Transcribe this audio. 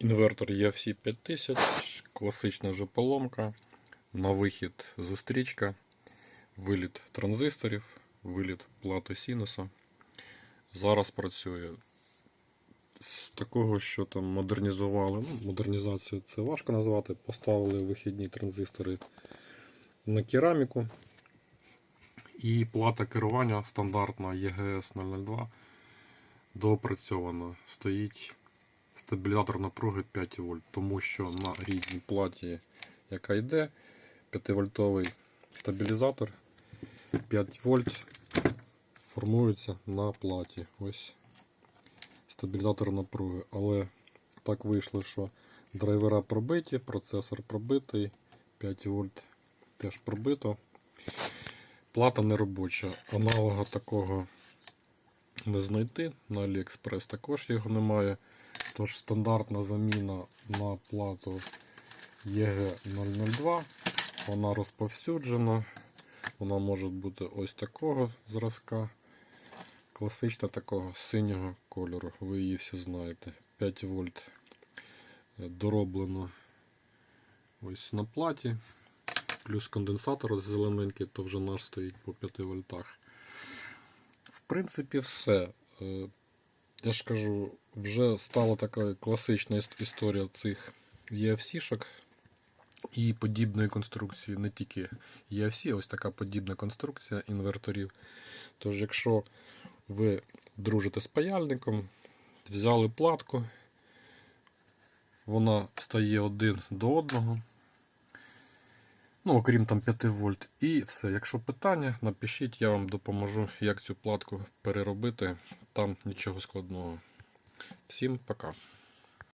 Інвертор EFC 5000, класична вже поломка. На вихід зустрічка, виліт транзисторів, виліт плати синуса. Зараз працює з такого, що там модернізували. Ну, модернізацію це важко назвати. Поставили вихідні транзистори на кераміку. І плата керування стандартна EGS 002 доопрацьована. Стоїть стабілізатор напруги 5 вольт, тому що на рідній платі, яка йде, 5-вольтовий стабілізатор 5 вольт формується на платі. Ось стабілізатор напруги. Але так вийшло, що драйвера пробиті, процесор пробитий, 5 вольт теж пробито. Плата не робоча. Аналога такого не знайти. На AliExpress також його немає. Тож стандартна заміна на плату EG002. Вона розповсюджена. Вона може бути ось такого зразка. Класична такого синього кольору. Ви її всі знаєте. 5 вольт дороблено ось на платі. Плюс конденсатор зелененький, то вже наш стоїть по 5 вольтах. В принципі, все. Е, Я ж кажу, вже стала така класична історія цих EFC-шок і подібної конструкції, не тільки EFC, ось така подібна конструкція інверторів. Тож, якщо ви дружите з паяльником, взяли платку, вона стає один до одного. Ну, окрім там 5 вольт. І все. Якщо питання, напишіть, я вам допоможу, як цю платку переробити. Там нічого складного. Всім пока.